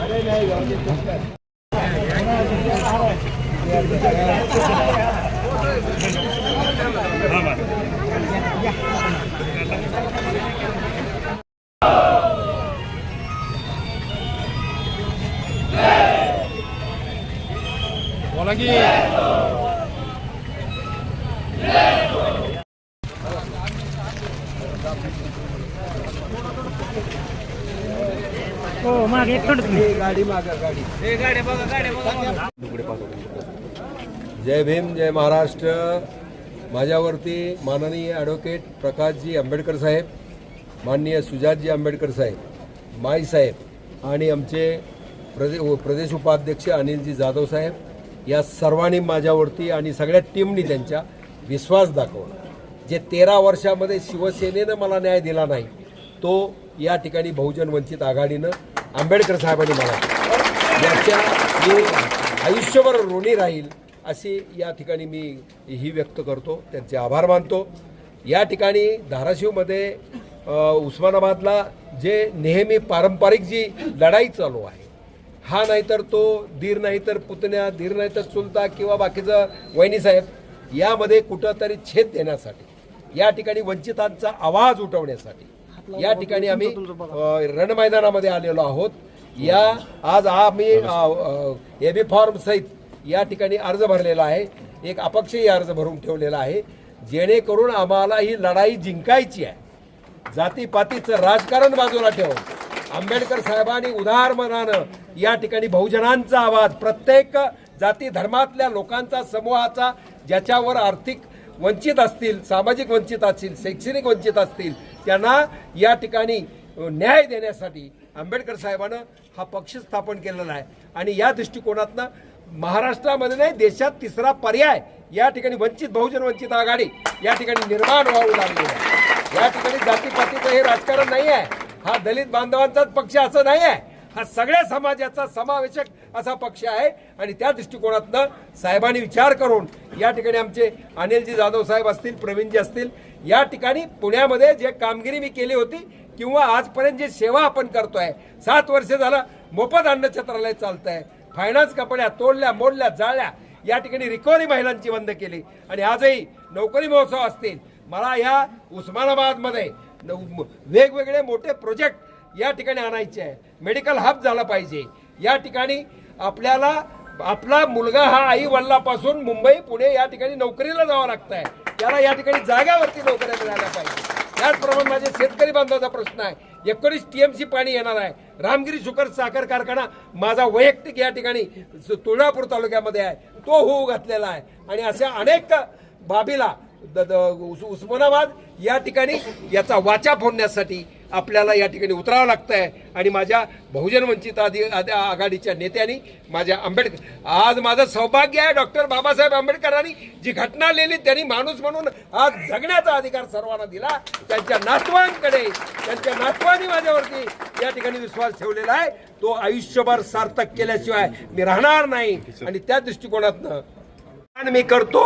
अरे नाही बोला की. हो मागे थोडं तुम्ही. जय भीम जय महाराष्ट्र. माझ्यावरती माननीय ॲडव्होकेट प्रकाशजी आंबेडकर साहेब माननीय सुजातजी आंबेडकर साहेब माई साहेब आणि आमचे प्रदे प्रदेश उपाध्यक्ष अनिलजी जाधव साहेब या सर्वांनी माझ्यावरती आणि सगळ्या टीमनी त्यांच्या विश्वास दाखवला. जे तेरा वर्षामध्ये शिवसेनेनं मला न्याय दिला नाही तो या ठिकाणी बहुजन वंचित आघाडीनं आंबेडकर साहेबांनी मला याच्या मी आयुष्यभर ऋणी राहील अशी या ठिकाणी मी ही व्यक्त करतो. त्यांचे आभार मानतो. या ठिकाणी धाराशिवमध्ये उस्मानाबादला जे नेहमी पारंपरिक जी लढाई चालू आहे हा नाहीतर तो धीर नाही तर पुतण्या धीर नाही तर चुलता किंवा बाकीचं वहिनीसाहेब यामध्ये कुठंतरी छेद देण्यासाठी या ठिकाणी वंचितांचा आवाज उठवण्यासाठी या ठिकाणी आम्ही रणमैदानामध्ये आलेलो आहोत. या आज आम्ही ए बी फॉर्म सहित या ठिकाणी अर्ज भरलेला आहे. एक अपक्षही अर्ज भरून ठेवलेला आहे. जेणेकरून आम्हाला ही लढाई जिंकायची आहे. जातीपातीचं राजकारण बाजूला ठेवून आंबेडकर साहेबांनी उदार मनानं या ठिकाणी बहुजनांचा आवाज प्रत्येक जाती धर्मातल्या लोकांचा समूहाचा ज्याच्यावर आर्थिक वंचित असतील सामाजिक वंचित असतील शैक्षणिक वंचित असतील त्यांना या ठिकाणी न्याय देण्यासाठी आंबेडकर साहेबानं हा पक्ष स्थापन केलेला आहे. आणि या दृष्टिकोनातनं महाराष्ट्रामध्ये नाही देशात तिसरा पर्याय या ठिकाणी वंचित बहुजन वंचित आघाडी या ठिकाणी निर्माण व्हावं लागली आहे. या ठिकाणी जातीपातीचं हे राजकारण नाही आहे हा दलित बांधवांचाच पक्ष असं नाही आहे हा सगळ्या समाजाचा समावेशक असा पक्ष आहे. आणि त्या दृष्टिकोनातनं साहेबांनी विचार करून या ठिकाणी आमचे अनिलजी जाधव साहेब असतील प्रवीणजी असतील या ठिकाणी पुण्यामध्ये जे कामगिरी मी केली होती किंवा आजपर्यंत जी सेवा आपण करतोय सात वर्ष झालं मोफत अन्नछत्रालय चालत आहे फायनान्स कंपन्या तोडल्या मोडल्या जाळल्या या ठिकाणी रिकव्हरी महिलांची बंद केली. आणि आजही नोकरी महोत्सव असतील. मला या उस्मानाबादमध्ये वेगवेगळे मोठे प्रोजेक्ट या ठिकाणी आणायचे आहे. मेडिकल हब झाला पाहिजे. या ठिकाणी आपल्याला आपला मुलगा हा आई वडिलापासून मुंबई पुणे या ठिकाणी नोकरीला जावं लागत आहे त्याला या ठिकाणी जाग्यावरती नोकऱ्या मिळाल्या पाहिजे. त्याचप्रमाणे माझे शेतकरी बांधवाचा प्रश्न आहे. एकोणीस टीएमसी पाणी येणार आहे. रामगिरी शुकर साखर कारखाना माझा वैयक्तिक या ठिकाणी तुळजापूर तालुक्यामध्ये आहे. तो होऊ घातलेला आहे. आणि अशा अनेक बाबीला द- द- उस्मानाबाद या ठिकाणी याचा वाचा फोडण्यासाठी आपल्याला या ठिकाणी उतरावं लागतं आहे आणि माझ्या बहुजन वंचित आधी आघाडीच्या नेत्यांनी माझ्या आंबेडकर आज माझं सौभाग्य आहे डॉक्टर बाबासाहेब आंबेडकरांनी जी घटना लिहिली त्यांनी माणूस म्हणून आज जगण्याचा अधिकार सर्वांना दिला. त्यांच्या नातवांकडे त्यांच्या नातवांनी माझ्यावरती या ठिकाणी विश्वास ठेवलेला आहे. तो आयुष्यभर सार्थक केल्याशिवाय मी राहणार नाही. आणि त्या दृष्टिकोनातनं मी करतो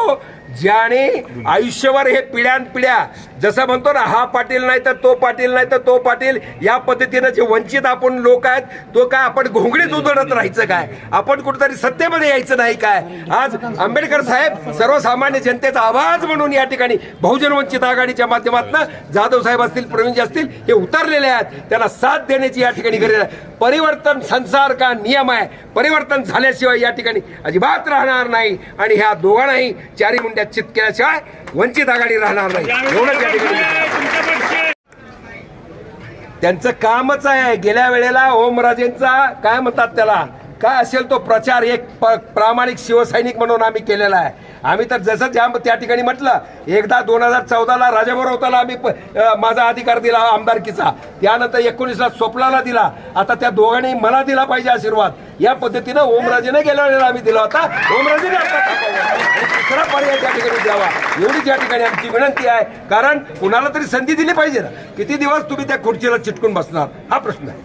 ज्याने आयुष्यभर हे पिढ्यान पिढ्या जसं म्हणतो ना हा पाटील नाही तर तो पाटील नाही तर तो पाटील या पद्धतीनं जे वंचित आपण लोक आहेत तो काय आपण घोंगडीत उधळत राहायचं काय? आपण कुठेतरी सत्तेमध्ये यायचं नाही काय? आज आंबेडकर साहेब सर्वसामान्य जनतेचा आवाज म्हणून या ठिकाणी बहुजन वंचित आघाडीच्या माध्यमातून जाधव साहेब असतील प्रवीणजी असतील हे उतरलेले आहेत. त्यांना साथ देण्याची या ठिकाणी गरज आहे. परिवर्तन संसार का नियम आहे? परिवर्तन झाल्याशिवाय या ठिकाणी अजिबात राहणार नाही. आणि ह्या दोघांनाही चारी मुंड्यात चित केल्याशिवाय वंचित आघाडी राहणार नाही. एवढंच या ठिकाणी त्यांचं कामच आहे. गेल्या वेळेला ओमराजेंचा काय म्हणतात त्याला? काय असेल तो प्रचार एक प्रामाणिक शिवसैनिक म्हणून आम्ही केलेला आहे. आम्ही तर जसं ज्या त्या ठिकाणी म्हटलं एकदा दोन हजार चौदाला राजाभरवताला आम्ही प- अं, माझा अधिकार दिला आमदारकीचा. त्यानंतर एकोणीसला स्वप्नाला दिला. आता त्या दोघांनी मला दिला पाहिजे आशीर्वाद. या पद्धतीनं ओमराजेने गेल्या वेळेला आम्ही दिला होता. ओमराजेने दुसरा पर्याय त्या ठिकाणी द्यावा. एवढीच या ठिकाणी आमची विनंती आहे. कारण कुणाला तरी संधी दिली पाहिजे ना. किती दिवस तुम्ही त्या खुर्चीला चिटकून बसणार? हा प्रश्न आहे.